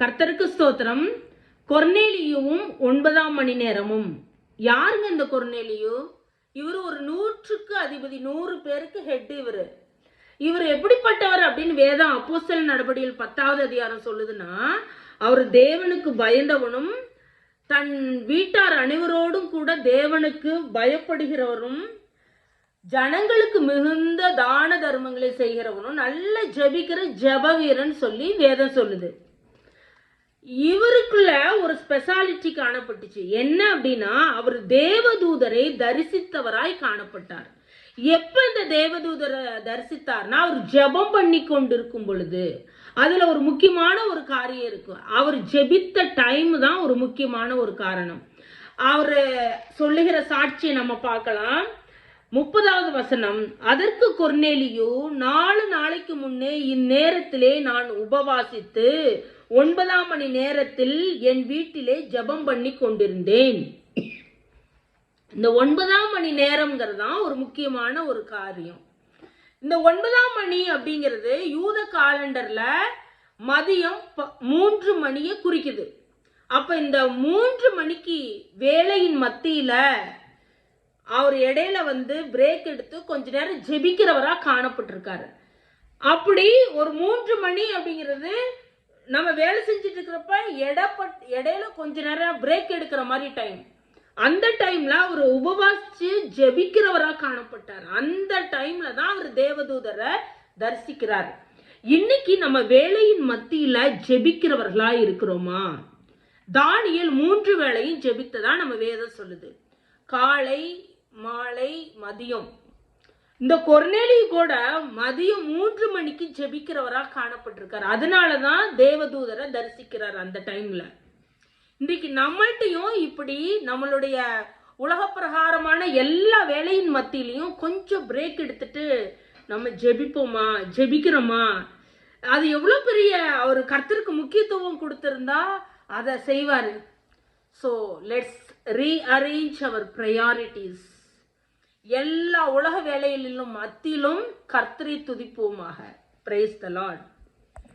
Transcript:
கர்த்தருக்கு ஸ்தோத்திரம். கொர்னேலியும் ஒன்பதாம் மணி நேரமும். யாருங்க இந்த கொர்னேலியு? இவர் ஒரு நூற்றுக்கு அதிபதி நூறு பேருக்கு ஹெட் இவர். இவர் எப்படிப்பட்டவர் அப்படின்னு வேதம் அப்போசல் நடபடியில் பத்தாவது அதிகாரம் சொல்லுதுன்னா அவர் தேவனுக்கு பயந்தவனும் தன் வீட்டார் அனைவரோடும் கூட தேவனுக்கு பயப்படுகிறவரும் ஜனங்களுக்கு மிகுந்த தான தர்மங்களை செய்கிறவனும் நல்ல ஜெபிக்கிற ஜப வீரன் சொல்லி வேதம் சொல்லுது. இவருக்குள்ள ஒரு ஸ்பெஷாலிட்டி காணப்பட்டுச்சு. என்ன அப்படின்னா அவர் தேவதூதரை தரிசித்தவராய் காணப்பட்டார். எப்ப இந்த தேவதூதரை தரிசித்தார்னா அவர் ஜெபம் பண்ணி கொண்டிருக்கும் பொழுது. அதுல ஒரு முக்கியமான ஒரு காரியம் இருக்கு. அவர் ஜெபித்த டைம் தான் ஒரு முக்கியமான ஒரு காரணம். அவர் சொல்லுகிற சாட்சியை நம்ம பார்க்கலாம். முப்பதாவது வசனம் அதற்கு கொர்நேலியு நாலு நாளைக்கு முன்னே இந்நேரத்திலே நான் உபவாசித்து ஒன்பதாம் மணி நேரத்தில் என் வீட்டிலே ஜெபம் பண்ணி கொண்டிருந்தேன். இந்த ஒன்பதாம் மணி நேரம்ங்கிறது தான் ஒரு முக்கியமான ஒரு காரியம். இந்த ஒன்பதாம் மணி அப்படிங்கிறது யூத காலண்டர்ல மதியம் ப- மூன்று மணியை குறிக்குது. அப்ப இந்த மூன்று மணிக்கு வேலையின் மத்தியில அவர் இடையில வந்து பிரேக் எடுத்து கொஞ்ச நேரம் ஜெபிக்கிறவரா காணப்பட்டிருக்காரு. அப்படி ஒரு மூன்று மணி அப்படிங்கிறது நம்ம வேலை செஞ்சுட்டு இருக்கிறப்ப இடப்பட் இடையில கொஞ்ச நேரம் பிரேக் எடுக்கிற மாதிரி டைம் அந்த டைம்ல அவர் உபவாசிச்சு ஜெபிக்கிறவரா காணப்பட்டார். அந்த டைம்ல தான் அவர் தேவதூதரை தரிசிக்கிறார். இன்னைக்கு நம்ம வேலையின் மத்தியில ஜெபிக்கிறவர்களா இருக்கிறோமா? தானியல் மூன்று வேளையும் ஜெபித்ததா நம்ம வேதம் சொல்லுது. காலை மதியம். இந்த கொர்னேலி கூட மதியம் மூன்று மணிக்கு ஜெபிக்கிறவரா காணப்பட்டிருக்கார். அதனால தான் தேவதூதரை தரிசிக்கிறார் அந்த டைம்ல. இன்றைக்கு நம்மள்ட்டையும் இப்படி நம்மளுடைய உலக பிரகாரமான எல்லா வேலையின் மத்தியிலையும் கொஞ்சம் பிரேக் எடுத்துட்டு நம்ம ஜெபிப்போமா ஜெபிக்கிறோமா? அது எவ்வளோ பெரிய அவர் கர்த்தருக்கு முக்கியத்துவம் கொடுத்துருந்தா அதை செய்வார். ஸோ லெட்ஸ் ரீஅரேஞ்ச் அவர் ப்ரையாரிட்டிஸ் எல்லா உலக வேலைகளிலும் மத்தியிலும் கர்த்தரை துதிப்போமாக. Praise the Lord